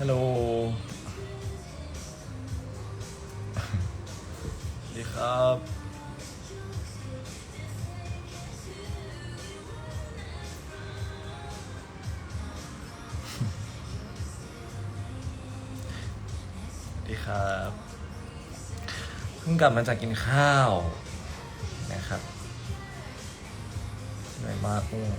ฮัลโหลดีครับ ดีครับ เพิ่งกลับมาจากกินข้าว นะครับเหนื่อยมากอืม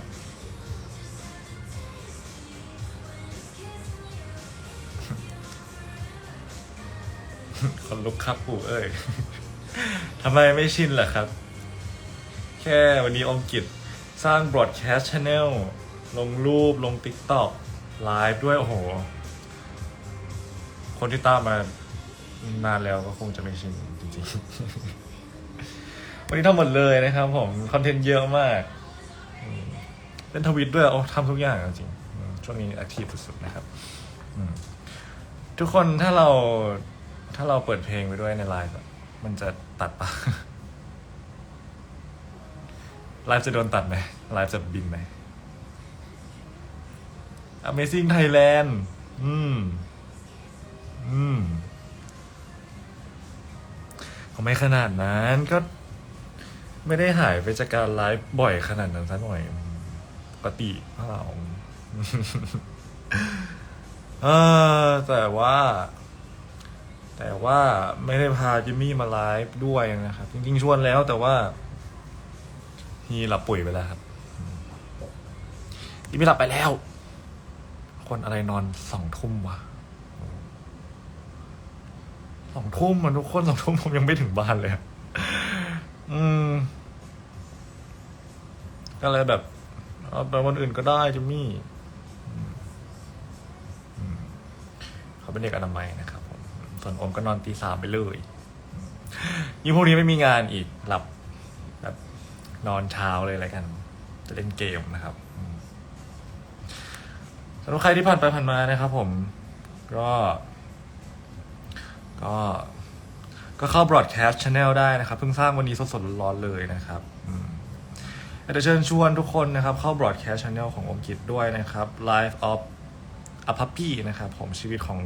คนลุกครับปู่เอ้ยทำไมไม่ชินล่ะครับ แค่วันนี้อมกิจสร้างบ r อ a แคส t ์ช n แนลลงรูปลง TikTok ไลฟ์ด้วย โอ้โห คนที่ตามมานานแล้วก็คงจะไม่ชินจริงๆ วันนี้ทำหมดเลยนะครับผม คอนเทนต์เยอะมากเป็นทวิตด้วย โอ้ทำทุกอย่างจริง ช่วงนี้แอคทีฟสุดๆนะครับ ทุกคนถ้าเรา ถ้าเราเปิดเพลงไปด้วยในไลฟ์อะมันจะตัดปะไลฟ์จะโดนตัดไหมไลฟ์จะบินไหม Amazing Thailand อืม อืมเขาไม่ขนาดนั้นก็ไม่ได้หายไปจากการไลฟ์บ่อยขนาดนั้นซะหน่อยปกติพวกเราเออแต่ว่า แต่ว่าไม่ได้พาจิมมี่มาไลฟ์ด้วยนะครับ จริงๆชวนแล้วแต่ว่าฮีหลับปุ๋ยไปแล้วครับจิมมี่หลับไปแล้ว คนอะไรนอนสองทุ่มวะสองทุ่มมันทุกคนสองทุ่มผมยังไม่ถึงบ้านเลยอะอืมก็เลยแบบเอาไปวันอื่นก็ได้จิมมี่อืมอืมเขาเป็นเด็กอนามัยนะครับผม ส่วนอมก็นอนตีสามไปเลยอืมยิ่งพวกนี้ไม่มีงานอีกหลับแบบนอนเช้าเลยอะไรกัน จะเล่นเกมนะครับสำหรับใครที่ผ่านไปผ่านมานะครับ ผมก็ ก็ก็เข้า broadcast channel ได้นะครับ เพิ่งสร้างวันนี้สดๆร้อนๆเลยนะครับอยากจะเชิญชวนทุกคนนะครับ เข้า broadcast channel ของอมกิจด้วยนะครับ Life of a Puppy นะครับ ผมชีวิตของ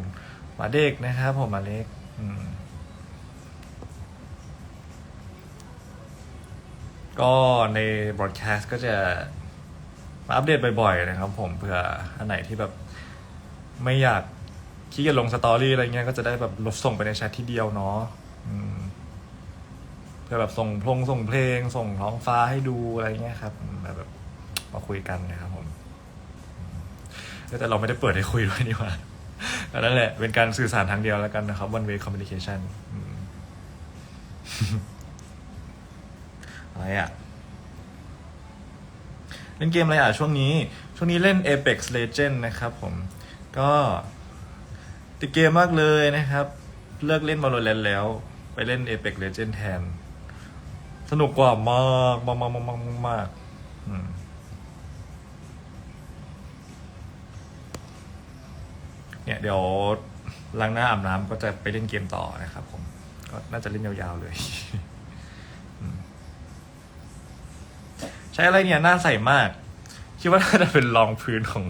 มาเด็กนะครับ ผมมาเล็กก็ใน broadcast ก็จะมาอัปเดตบ่อยๆนะครับ ผมเผื่ออันไหนที่แบบไม่อยากขี้เกียจลงสตอรี่อะไรเงี้ยก็จะได้แบบลบส่งไปในแชทที่เดียวเนาะอืมเพื่อแบบส่งพลงส่งเพลง ส่งท้องฟ้าให้ดูอะไรเงี้ยครับแบบมาคุยกันนะครับผมแต่เราไม่ได้เปิดให้คุยด้วยนี่หว่า นั่นแหละ เป็นการสื่อสารทางเดียวแล้วกันนะครับ one way communication อะไรอะ เล่นเกมอะไรอะ ช่วงนี้ ช่วงนี้เล่น Apex Legend นะครับผม ก็ติดเกมมากเลยนะครับ เลิกเล่น Valorant แล้ว ไปเล่น Apex Legend แทน สนุกกว่ามากมากมากมากมากมาก เดี๋ยวล้างหน้าอาบน้ำก็จะไปเล่นเกมต่อนะครับผม ก็น่าจะเล่นยาวๆเลย ใช้อะไรเนี่ยหน้าใสมาก คิดว่าน่าจะเป็นรองพื้นของ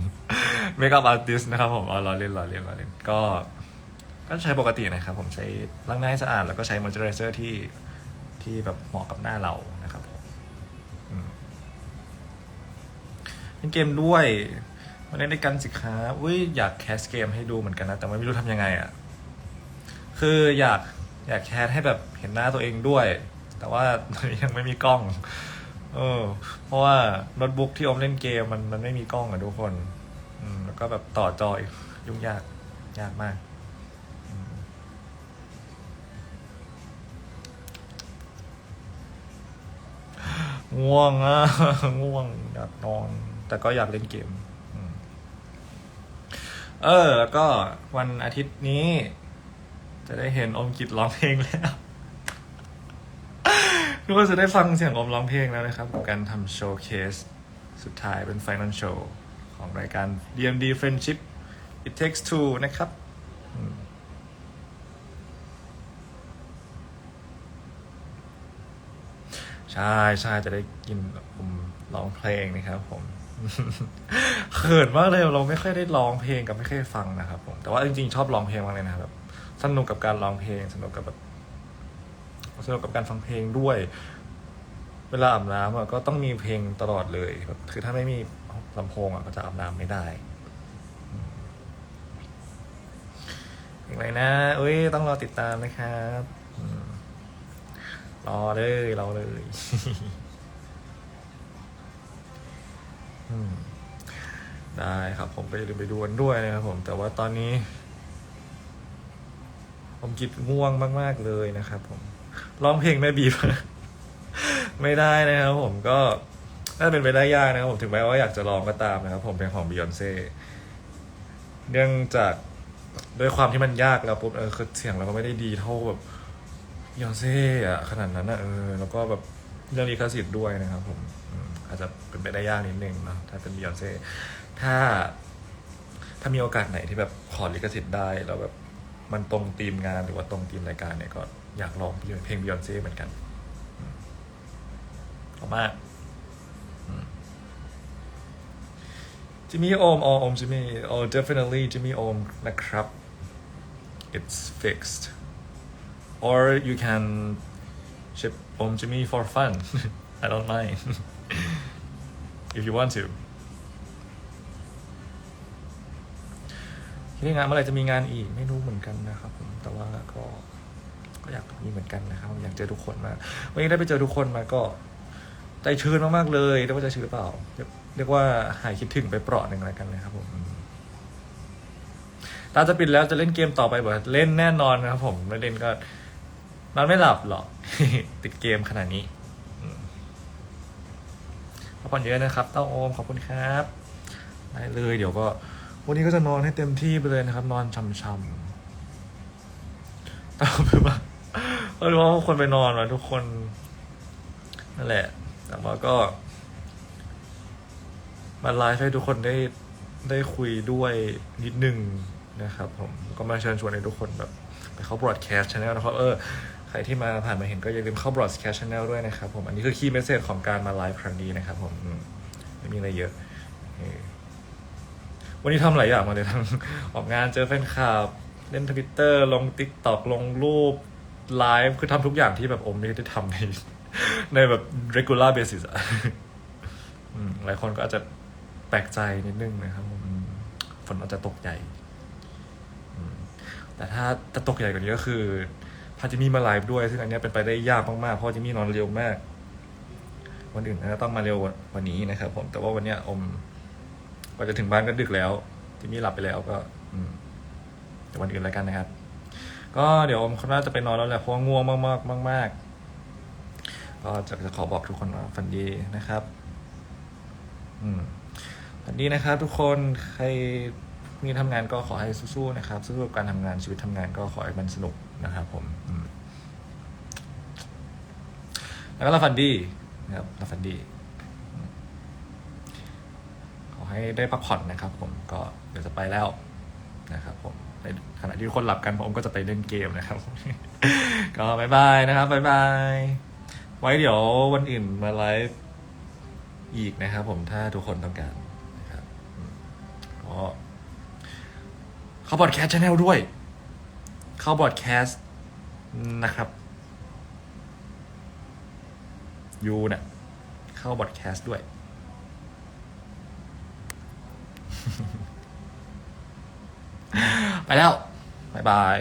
เมคอัพอาร์ติสนะครับผมเอาเราเล่นเราเล่นเราเล่นก็ ก็ใช้ปกตินะครับผมใช้ล้างหน้าให้สะอาดแล้วก็ใช้มอยเจอไรเซอร์ที่ที่แบบเหมาะกับหน้าเรานะครับผมเล่นเกมด้วย มาเล่นด้วยกันสิครับอุ้ยอยากแคสเกมให้ดูเหมือนกันนะ แต่ไม่รู้ทำยังไงอะ่ะ คืออยากอยากแคสให้แบบเห็นหน้าตัวเองด้วย แต่ว่าตอนนี้ยังไม่มีกล้อง เออ เพราะว่าโน้ตบุ๊กที่อมเล่นเกมมันมันไม่มีกล้องอะทุกคน อืม แล้วก็แบบต่อจอยยุ่งยากยากมากง่วงอะง่วงอยากนอน แต่ก็อยากเล่นเกม เออ แล้วก็วันอาทิตย์นี้ จะได้เห็นอมกิจร้องเพลงแล้วทุกคนจะได้ฟังเสียงอมร้องเพลงแล้วนะครับกับการทำโชว์เคส สุดท้ายเป็นไฟน a ลโชว์ของรายการ DMD Friendship It Takes Two นะครับใช่ใช่จะได้กินผมร้องเพลงนะครับผม เขินมากเลยเราไม่ค่อยได้ร้องเพลงกับไม่ค่อยฟังนะครับผมแต่ว่าจริงๆชอบร้องเพลงมากเลยนะครับแบบสนุกกับการร้องเพลงสนุกกับแบบสนุกกับการฟังเพลงด้วย เวลาอาบน้ำอะก็ต้องมีเพลงตลอดเลยแบบคือถ้าไม่มีลำโพงอะก็จะอาบน้ำไม่ได้อืมเพลงอะไรนะเอ้ยต้องรอติดตามนะครับรอเลยรอเลย อืม ได้ครับ ผมก็อย่าลืมไปดูกันด้วยนะครับผมแต่ว่าตอนนี้ ผมกิดง่วงมาก ๆ เลยนะครับ ผมร้องเพลงแม่บีบไม่ได้นะครับผมก็น่าจะเป็นไปได้ยากนะครับผมถึงแม้ว่าอยากจะร้องก็ตามนะครับ ผมเพลงของบิยอนเซ่เนื่องจากด้วยความที่มันยากแล้วปุ๊บเออคือเสียงเราก็ไม่ได้ดีเท่าแบบบิยอนเซ่อะขนาดนั้นนะเออแล้วก็แบบเรื่องลิขสิทธิ์ด้วยนะครับ ผมอืม อาจจะเป็นไปได้ยากนิดนึงเนอะถ้าเป็นบิยอนเซ่ถ้า ถ้ามีโอกาสไหนที่แบบขอลิขสิทธิ์ได้แล้วแบบมันตรงธีมงานหรือว่าตรงธีมรายการเนี่ยก็อยากลองเพลงบิยอนเซ่เหมือนกันขอบมากจิมมี่โอมอ๋อโอมจิมมี่ oh definitely จิมมี่โอมนะครับ it's fixed or you can ship โอมจิมมี่ for fun I don't mind if you want to ทีนี้งานเมื่อไหร่จะมีงานอีกไม่รู้เหมือนกันนะครับผมแต่ว่าก็ก็อยากมีเหมือนกันนะครับ อยากเจอทุกคนมากวันนี้ได้ไปเจอทุกคนมาก็ใจชื้นมากๆเลยเรียกว่าใจชื้นหรือเปล่า เรียกว่าหายคิดถึงไปเปราะหนึ่งอะไรกันเลยครับผมตาจะปิดแล้วจะเล่นเกมต่อไปบ่เล่นแน่นอนนะครับผมไม่เล่นก็นอนไม่หลับหรอก ติดเกมขนาดนี้ พักผ่อนเยอะนะครับเต้าโอมขอบคุณครับได้เลยเดี๋ยวก็วันนี้ก็จะนอนให้เต็มที่ไปเลยนะครับ นอนช่ำๆต่เอาเป็นว่าเอาเป็นว่าคนไปนอนมาทุกคนนั่นแหละ แต่ว่าก็ มาไลฟ์ให้ทุกคนได้ได้คุยด้วยนิดนึงนะครับผมก็มาเชิญชวนให้ทุกคนแบบ ไปเข้า broadcast channel นะครับ เออ ใครที่มาผ่านมาเห็นก็อย่าลืมเข้า broadcast channel ด้วยนะครับผม อันนี้คือ key message ของการมาไลฟ์ครั้งนี้นะครับผมไม่มีอะไรเยอะวันนี้ทำหลายอย่างมาเลยทั้งออกงานเจอแฟนคลับ เล่นทวิตเตอร์ลง t ิ k t o k ลงรูปไลฟ์คือทำทุกอย่างที่แบบอมไม่ได้ทำในในแบบ regular basis อะอืมหลายคนก็อาจจะแปลกใจนิดนึงนะครับผมฝนอาจจะตกใหญ่แต่ถ้าจะตกใหญ่กว่านี้ก็คือ พาจิมี่มาไลฟ์ด้วย ซึ่งอันเนี้ยเป็นไปได้ยากมากๆเพราะว่าจิมี่นอนเร็วมาก วันอื่นก็ต้องมาเร็วกวันนี้นะครับ ผมแต่ว่าวันเนี้ยอมกว่าจะถึงบ้านก็ดึกแล้วจิมี่หลับไปแล้วก็ อืมแต่วันอื่นแล้วกันนะครับ ก็เดี๋ยวอมเขาน่าจะไปนอนแล้วแหละเพราะง่วงมากๆมาก ๆ ก็จะจะขอบอกทุกคนว่าฝันดีนะครับ อืมฝันดีนะครับ ทุกคนใคร มีทำงานก็ขอให้สู้ๆนะครับสู้กับการทำงานชีวิตทำงานก็ขอให้มันสนุกนะครับ ผมแล้วก็เราฝันดีนะครับเราฝันดีขอให้ได้พักผ่อนนะครับ ผมก็เดี๋ยวจะไปแล้วนะครับ ผมในขณะที่คนหลับกันผมก็จะไปเล่นเกมนะครับ ก็บายบายนะครับบายบายไว้เดี๋ยววันอื่นมาไลฟ์อีกนะครับ ผมถ้าทุกคนต้องการ เข้าบอดแคสต์ชาแนลด้วย เข้าบอดแคสต์นะครับยูเนะ่ะเข้าบอดแคสต์ด้วย ไปแล้ว บ๊ายบาย